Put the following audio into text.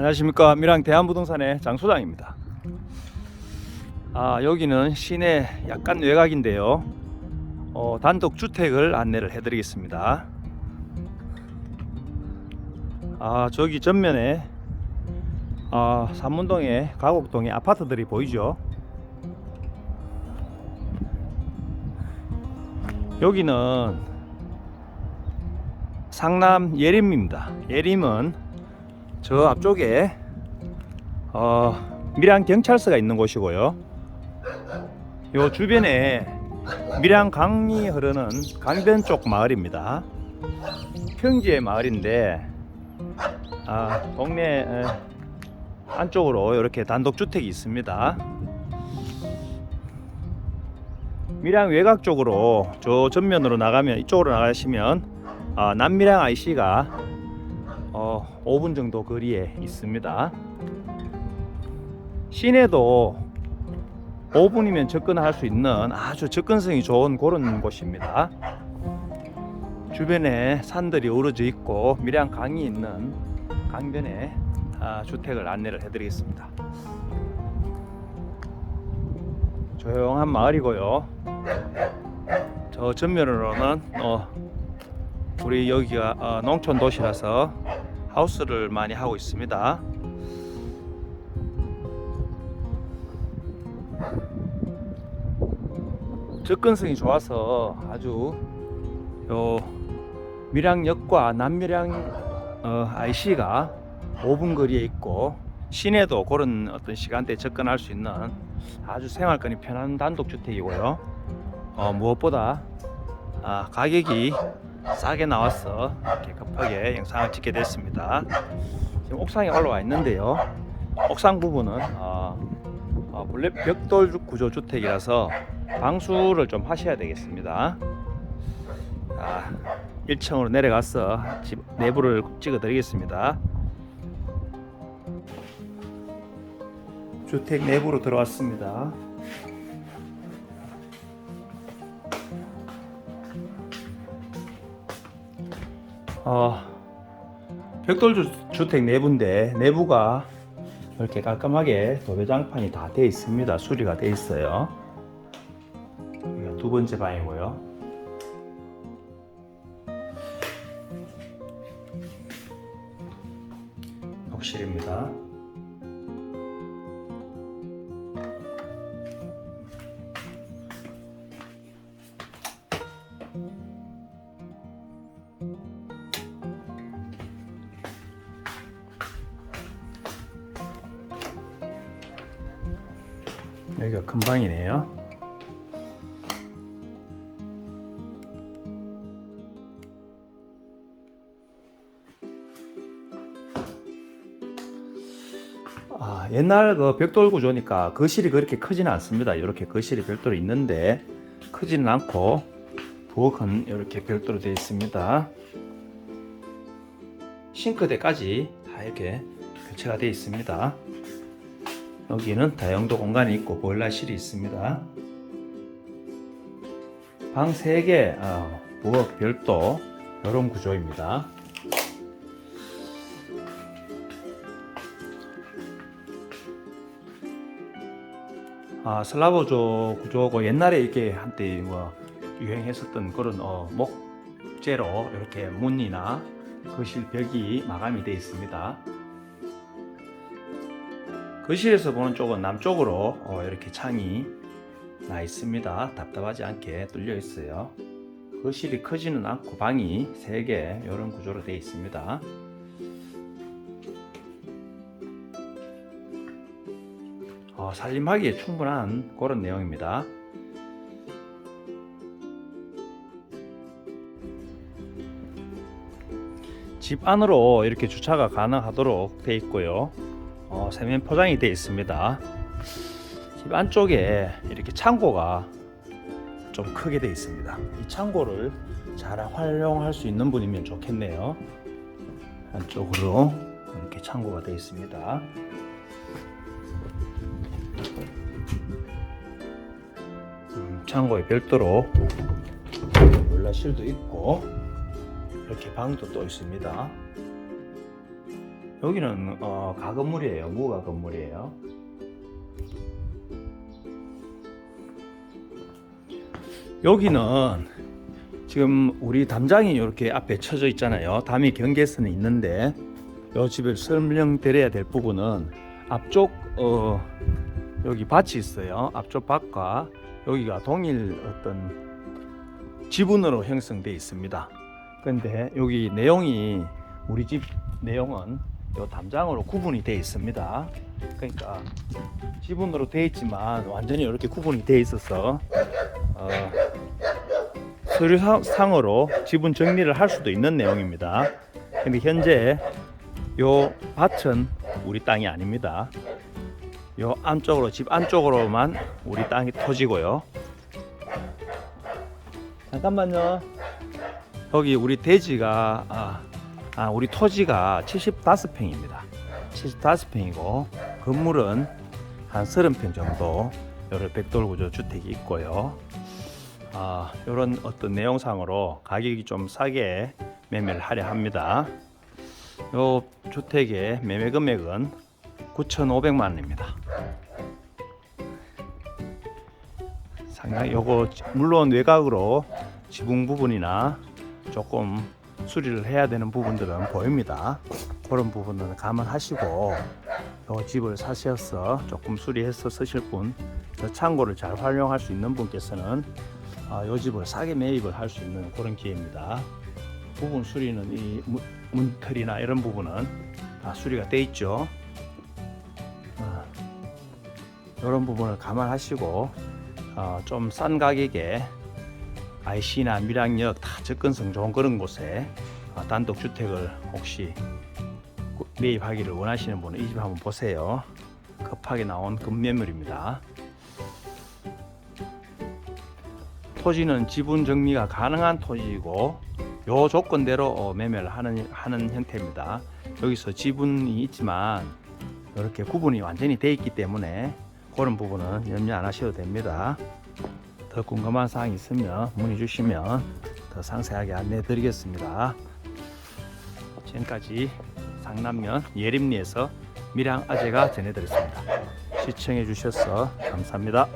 안녕하십니까 미랑 대한부동산의 장 소장입니다. 아 여기는 시내 약간 외곽인데요. 어, 단독 주택을 안내를 해드리겠습니다. 아 저기 전면에 아 삼문동에 가곡동에 아파트들이 보이죠. 여기는 상남 예림입니다. 예림은 저 앞쪽에 어, 밀양 경찰서가 있는 곳이고요. 요 주변에 밀양 강이 흐르는 강변 쪽 마을입니다. 평지의 마을인데 아, 동네 에, 안쪽으로 이렇게 단독 주택이 있습니다. 밀양 외곽 쪽으로 저 전면으로 나가면 이쪽으로 나가시면 아, 남밀양 IC가 어, 5분 정도 거리에 있습니다. 시내도 5분이면 접근할 수 있는 아주 접근성이 좋은 그런 곳입니다. 주변에 산들이 우러져 있고 밀양 강이 있는 강변에 아, 주택을 안내를 해드리겠습니다. 조용한 마을이고요. 저 전면으로는 어, 우리 여기가 어, 농촌 도시라서 하우스를 많이 하고 있습니다. 접근성이 좋아서 아주 요 밀양역과 남밀양 어, IC가 5분 거리에 있고 시내도 그런 어떤 시간대에 접근할 수 있는 아주 생활권이 편한 단독 주택이고요. 어, 무엇보다 아, 가격이 싸게 나와서 이렇게 급하게 영상을 찍게 됐습니다. 지금 옥상에 올라와 있는데요. 옥상 부분은 어, 어, 블랙 벽돌 구조 주택이라서 방수를 좀 하셔야 되겠습니다. 자, 1층으로 내려가서 집 내부를 찍어 드리겠습니다. 주택 내부로 들어왔습니다. 어, 벽돌 주, 주택 내부인데 내부가 이렇게 깔끔하게 도배장판이 다 되어 있습니다. 수리가 되어 있어요. 두 번째 방이고요. 욕실입니다. 여기가 큰 방이네요. 아, 옛날 그 벽돌 구조니까 거실이 그렇게 크지는 않습니다. 이렇게 거실이 별도로 있는데 크지는 않고 부엌은 이렇게 별도로 되어 있습니다. 싱크대까지 다 이렇게 교체가 되어 있습니다. 여기는 다용도 공간이 있고 보일러실이 있습니다. 방 3개, 어, 부엌 별도 이런 구조입니다. 아, 슬라브조 구조고 옛날에 이렇게 한때 뭐 유행했었던 그런 어, 목재로 이렇게 문이나 거실 벽이 마감이 되어 있습니다. 거실에서 보는 쪽은 남쪽으로 어, 이렇게 창이 나 있습니다. 답답하지 않게 뚫려 있어요. 거실이 크지는 않고 방이 3개 이런 구조로 되어 있습니다. 어, 살림하기에 충분한 그런 내용입니다. 집 안으로 이렇게 주차가 가능하도록 되어 있고요. 어, 세면 포장이 되어 있습니다. 집 안쪽에 이렇게 창고가 좀 크게 되어 있습니다. 이 창고를 잘 활용할 수 있는 분이면 좋겠네요. 안쪽으로 이렇게 창고가 되어 있습니다. 음, 창고에 별도로 물라실도 있고 이렇게 방도 또 있습니다. 여기는 어, 가건물이에요. 무가 건물이에요. 여기는 지금 우리 담장이 이렇게 앞에 쳐져 있잖아요. 담이 경계선이 있는데 요 집을 설명드려야 될 부분은 앞쪽 어 여기 밭이 있어요. 앞쪽 밭과 여기가 동일 어떤 지분으로 형성되어 있습니다. 근데 여기 내용이 우리 집 내용은 요 담장으로 구분이 되어 있습니다. 그러니까 지분으로 되어 있지만 완전히 이렇게 구분이 되어 있어서 어, 서류상으로 지분 정리를 할 수도 있는 내용입니다. 근데 현재 요 밭은 우리 땅이 아닙니다. 요 안쪽으로 집 안쪽으로만 우리 땅이 터지고요. 잠깐만요. 여기 우리 대지가 아, 아 우리 토지가 75평입니다. 75평이고 건물은 한 30평 정도 여러 백돌 구조 주택이 있고요. 아, 이런 어떤 내용상으로 가격이 좀 싸게 매매를 하려 합니다. 요 주택의 매매 금액은 9,500만 원입니다. 상당히 요거 물론 외곽으로 지붕 부분이나 조금 수리를 해야 되는 부분들은 보입니다. 그런 부분은 감안하시고 요 집을 사셔서 조금 수리해서 쓰실 분, 저 창고를 잘 활용할 수 있는 분께서는 아, 요 집을 싸게 매입을 할 수 있는 그런 기회입니다. 부분 수리는 이 문, 문틀이나 이런 부분은 다 수리가 돼 있죠. 아, 이런 부분을 감안하시고 어, 좀싼 가격에 IC나 밀양역 다 접근성 좋은 그런 곳에 어, 단독 주택을 혹시 구- 매입하기를 원하시는 분은 이 집 한번 보세요. 급하게 나온 급매물입니다. 토지는 지분 정리가 가능한 토지이고 요 조건대로 어, 매매를 하는 하는 형태입니다. 여기서 지분이 있지만 이렇게 구분이 완전히 돼 있기 때문에 그런 부분은 염려 안 하셔도 됩니다. 더 궁금한 사항 있으면 문의 주시면 더 상세하게 안내 드리겠습니다. 지금까지 상남면 예림리에서 밀양 아재가 전해드렸습니다. 시청해 주셔서 감사합니다.